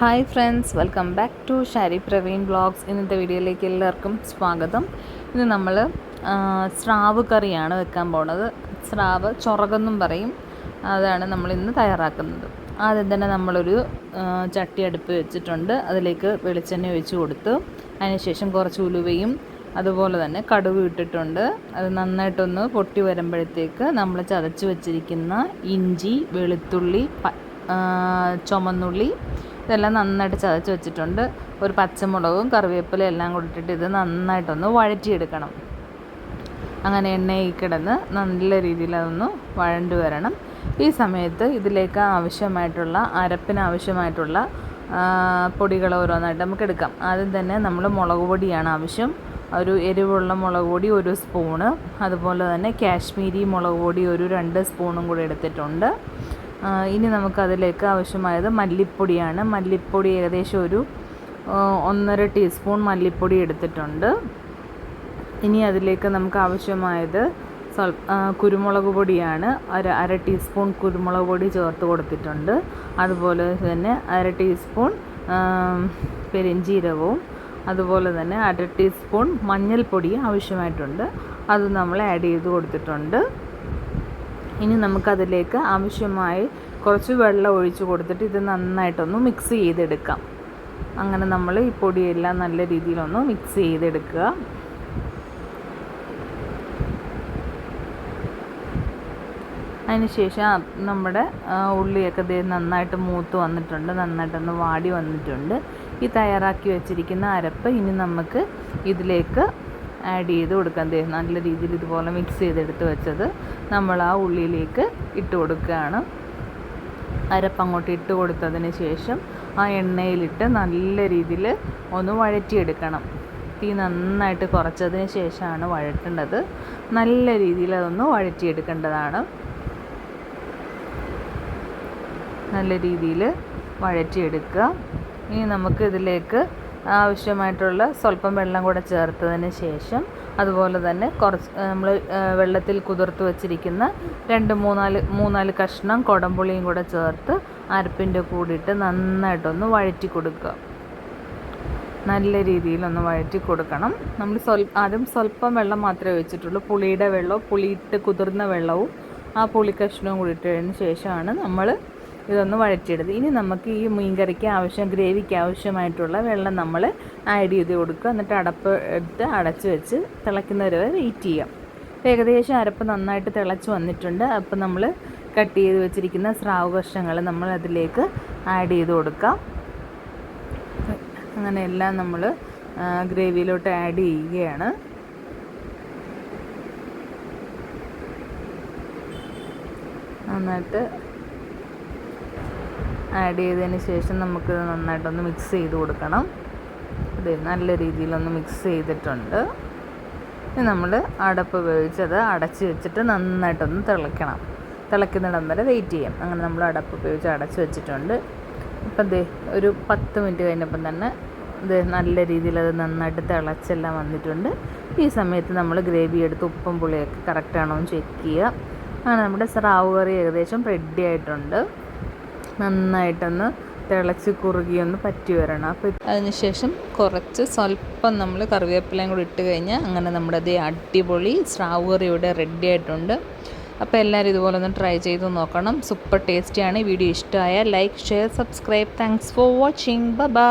Hi friends welcome back to Shari Praveen blogs ഇന്നത്തെ വീഡിയോയിലേക്ക് എല്ലാവർക്കും സ്വാഗതം. ഇന്ന് നമ്മൾ സ്രാവ് കറിയാണ് വെക്കാൻ പോണത്. സ്രാവ് ചൊറകെന്നും പറയും. അതാണ് നമ്മൾ ഇന്ന് തയ്യാറാക്കുന്നത്. ആദ്യം തന്നെ നമ്മളൊരു ചട്ടി അടുപ്പ് വെച്ചിട്ടുണ്ട്. അതിലേക്ക് വെളിച്ചെണ്ണ ഒഴിച്ച് കൊടുത്ത് അതിനുശേഷം കുറച്ച് ഉലുവയും അതുപോലെ തന്നെ കടുവ് ഇട്ടിട്ടുണ്ട്. അത് നന്നായിട്ടൊന്ന് പൊട്ടി വരുമ്പോഴത്തേക്ക് നമ്മൾ ചതച്ച് വെച്ചിരിക്കുന്ന ഇഞ്ചി വെളുത്തുള്ളി ചുമന്നുള്ളി ഇതെല്ലാം നന്നായിട്ട് ചതച്ച് വെച്ചിട്ടുണ്ട്. ഒരു പച്ചമുളകും കറിവേപ്പിലും എല്ലാം കൊടുത്തിട്ട് ഇത് നന്നായിട്ടൊന്ന് വഴറ്റിയെടുക്കണം. അങ്ങനെ എണ്ണയിൽ കിടന്ന് നല്ല രീതിയിൽ അതൊന്ന് വഴണ്ടു വരണം. ഈ സമയത്ത് ഇതിലേക്ക് ആവശ്യമായിട്ടുള്ള അരപ്പിന് ആവശ്യമായിട്ടുള്ള പൊടികൾ ഓരോന്നായിട്ട് നമുക്ക് എടുക്കാം. ആദ്യം തന്നെ നമ്മൾ മുളക് പൊടിയാണ് ആവശ്യം. ഒരു എരിവുള്ള മുളക് പൊടി ഒരു സ്പൂണ്. അതുപോലെ തന്നെ കാശ്മീരി മുളക് പൊടി ഒരു രണ്ട് സ്പൂണും കൂടി എടുത്തിട്ടുണ്ട്. ഇനി നമുക്കതിലേക്ക് ആവശ്യമായത് മല്ലിപ്പൊടിയാണ്. മല്ലിപ്പൊടി ഏകദേശം ഒരു ഒന്നര ടീസ്പൂൺ മല്ലിപ്പൊടി എടുത്തിട്ടുണ്ട്. ഇനി അതിലേക്ക് നമുക്ക് ആവശ്യമായത് കുരുമുളക് പൊടിയാണ്. അര അര ടീസ്പൂൺ കുരുമുളക് പൊടി ചേർത്ത് കൊടുത്തിട്ടുണ്ട്. അതുപോലെ തന്നെ അര ടീസ്പൂൺ പെരിഞ്ചീരകവും. അതുപോലെ തന്നെ അര ടീസ്പൂൺ മഞ്ഞൾപ്പൊടി ആവശ്യമായിട്ടുണ്ട്. അത് നമ്മൾ ആഡ് ചെയ്ത് കൊടുത്തിട്ടുണ്ട്. ഇനി നമുക്കതിലേക്ക് ആവശ്യമായി കുറച്ച് വെള്ളം ഒഴിച്ച് കൊടുത്തിട്ട് ഇത് നന്നായിട്ടൊന്ന് മിക്സ് ചെയ്തെടുക്കാം. അങ്ങനെ നമ്മൾ ഈ പൊടിയെല്ലാം നല്ല രീതിയിലൊന്ന് മിക്സ് ചെയ്തെടുക്കുക. അതിനുശേഷം ശേഷം നമ്മുടെ ഉള്ളിയൊക്കെ ദേ നന്നായിട്ട് മൂത്ത് വന്നിട്ടുണ്ട് നന്നായിട്ടൊന്ന് വാടി വന്നിട്ടുണ്ട്. ഈ തയ്യാറാക്കി വെച്ചിരിക്കുന്ന അരപ്പ് ഇനി നമുക്ക് ഇതിലേക്ക് ആഡ് ചെയ്ത് കൊടുക്കാം ദേ നല്ല രീതിയിൽ ഇതുപോലെ മിക്സ് ചെയ്തെടുത്ത് വെച്ചത് നമ്മൾ ആ ഉള്ളിയിലേക്ക് ഇട്ട് കൊടുക്കുകയാണ്. അരപ്പ് അങ്ങോട്ട് ഇട്ട് കൊടുത്തതിന് ശേഷം ആ എണ്ണയിലിട്ട് നല്ല രീതിയിൽ ഒന്ന് വഴറ്റിയെടുക്കണം. തീ നന്നായിട്ട് കുറച്ചതിന് ശേഷമാണ് വഴറ്റേണ്ടത്. നല്ല രീതിയിൽ അതൊന്ന് വഴറ്റിയെടുക്കേണ്ടതാണ്. നല്ല രീതിയിൽ വഴറ്റിയെടുക്കുക. ഇനി നമുക്ക് ഇതിലേക്ക് ആവശ്യമായിട്ടുള്ള സ്വല്പം വെള്ളം കൂടെ ചേർത്തതിന് ശേഷം അതുപോലെ തന്നെ കുറച്ച് നമ്മൾ വെള്ളത്തിൽ കുതിർത്ത് വെച്ചിരിക്കുന്ന രണ്ട് മൂന്നാൽ മൂന്നാൽ കഷ്ണം കുടംപുളിയും കൂടെ ചേർത്ത് അരപ്പിന്റെ കൂടിയിട്ട് നന്നായിട്ടൊന്ന് വഴറ്റി കൊടുക്കുക. നല്ല രീതിയിലൊന്ന് വഴറ്റി കൊടുക്കണം. നമ്മൾ സ്വൽ ആദ്യം സ്വല്പം വെള്ളം മാത്രമേ വെച്ചിട്ടുള്ളൂ പുളിയുടെ വെള്ളവും പുളിയിട്ട് കുതിർന്ന വെള്ളവും ആ പുളി കഷ്ണവും കൂടി ഇട്ടതിന് ശേഷമാണ് നമ്മൾ ഇതൊന്ന് വഴറ്റിയെടുത്ത് ഇനി നമുക്ക് ഈ മീൻകറിക്ക് ആവശ്യം ഗ്രേവിക്ക് ആവശ്യമായിട്ടുള്ള വെള്ളം നമ്മൾ ആഡ് ചെയ്ത് കൊടുക്കുക. എന്നിട്ട് അടപ്പ് എടുത്ത് അടച്ച് വെച്ച് തിളയ്ക്കുന്നവരെ വരെ വെയിറ്റ് ചെയ്യാം. ഏകദേശം അരപ്പ് നന്നായിട്ട് തിളച്ച് വന്നിട്ടുണ്ട്. അപ്പോൾ നമ്മൾ കട്ട് ചെയ്ത് വെച്ചിരിക്കുന്ന സ്രാവ് കഷ്ണങ്ങൾ നമ്മൾ അതിലേക്ക് ആഡ് ചെയ്ത് കൊടുക്കാം. അങ്ങനെ എല്ലാം നമ്മൾ ഗ്രേവിയിലോട്ട് ആഡ് ചെയ്യുകയാണ്. നന്നായിട്ട് ആഡ് ചെയ്തതിന് ശേഷം നമുക്ക് നന്നായിട്ടൊന്ന് മിക്സ് ചെയ്ത് കൊടുക്കണം. അതെ നല്ല രീതിയിലൊന്ന് മിക്സ് ചെയ്തിട്ടുണ്ട്. ഇനി നമ്മൾ അടപ്പ് ഉപയോഗിച്ചത് അടച്ച് വെച്ചിട്ട് നന്നായിട്ടൊന്ന് തിളയ്ക്കണം. തിളയ്ക്കുന്നിടം വരെ വെയിറ്റ് ചെയ്യാം. അങ്ങനെ നമ്മൾ അടപ്പ് ഉപയോഗിച്ച് അടച്ച് വെച്ചിട്ടുണ്ട്. അപ്പം ദേ ഒരു പത്ത് മിനിറ്റ് കഴിഞ്ഞപ്പം തന്നെ ഇത് നല്ല രീതിയിൽ അത് നന്നായിട്ട് തിളച്ചെല്ലാം വന്നിട്ടുണ്ട്. ഈ സമയത്ത് നമ്മൾ ഗ്രേവി എടുത്ത് ഉപ്പും പുളിയൊക്കെ കറക്റ്റാണോ എന്ന് ചെക്ക് ചെയ്യുക. അങ്ങനെ നമ്മുടെ സ്രാവ് കറി ഏകദേശം റെഡി ആയിട്ടുണ്ട്. നന്നായിട്ടൊന്ന് തിളച്ച് കുറുകി ഒന്ന് പറ്റി വരണം. അപ്പോൾ അതിനുശേഷം കുറച്ച് സ്വല്പം നമ്മൾ കറിവേപ്പിലയും കൂടി ഇട്ട് കഴിഞ്ഞാൽ അങ്ങനെ നമ്മുടെ അതേ അടിപൊളി സ്രാവ് കറി ഇവിടെ റെഡി ആയിട്ടുണ്ട്. അപ്പോൾ എല്ലാവരും ഇതുപോലെ ഒന്ന് ട്രൈ ചെയ്ത് നോക്കണം. സൂപ്പർ ടേസ്റ്റിയാണ് വീഡിയോ ഇഷ്ടമായ like share subscribe thanks for watching bye